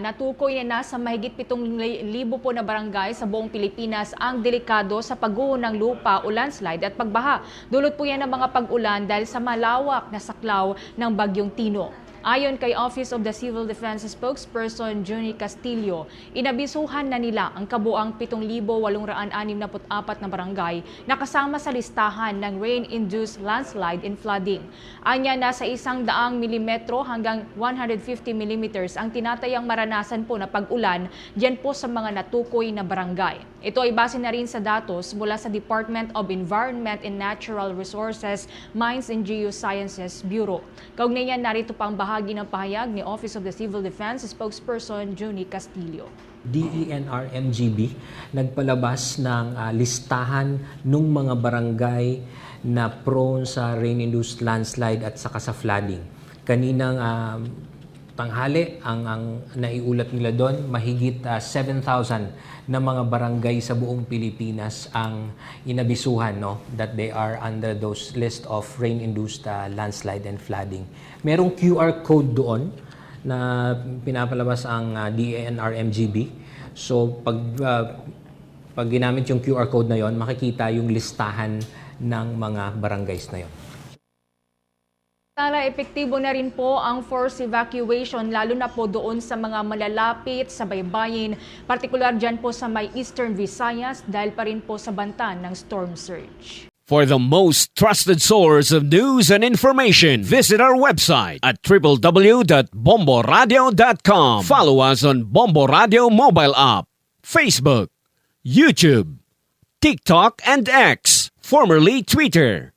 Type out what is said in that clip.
Natukoy na nasa mahigit 7,000 po na barangay sa buong Pilipinas ang delikado sa pagguho ng lupa o landslide at pagbaha. Dulot po yan ng mga pag-ulan dahil sa malawak na saklaw ng bagyong Tino. Ayon kay Office of the Civil Defense spokesperson Juni Castillo, inabisuhan na nila ang kabuang 7,864 na barangay na kasama sa listahan ng rain-induced landslide and flooding. Anya nasa isang daang milimetro hanggang 150 millimeters ang tinatayang maranasan po na pag-ulan diyan po sa mga natukoy na barangay. Ito ay base na rin sa datos mula sa Department of Environment and Natural Resources, Mines and Geosciences Bureau. Kaugnay narito pang bahagi ng pahayag ni Office of the Civil Defense spokesperson Juni Castillo. DENR-MGB nagpalabas ng ah, listahan ng mga barangay na prone sa rain-induced landslide at saka sa flooding. Kaninang ah, tanghali, ang, ang naiulat nila doon, mahigit ah, 7,000 na mga barangay sa buong Pilipinas ang inabisuhan no, that they are under those list of rain-induced ah, landslide and flooding. Merong QR code doon na pinapalabas ang uh, DENR-MGB. So pag ah, pag ginamit yung QR code na yon, makikita yung listahan ng mga barangays na yon. Tala, epektibo na rin po ang forced evacuation lalo na po doon sa mga malalapit sa baybayin, partikular dyan po sa may Eastern Visayas dahil pa rin po sa banta ng storm surge. For the most trusted source of news and information, visit our website at www.bomboradio.com. Follow us on Bombo Radio mobile app, Facebook, YouTube, TikTok, and X, formerly Twitter.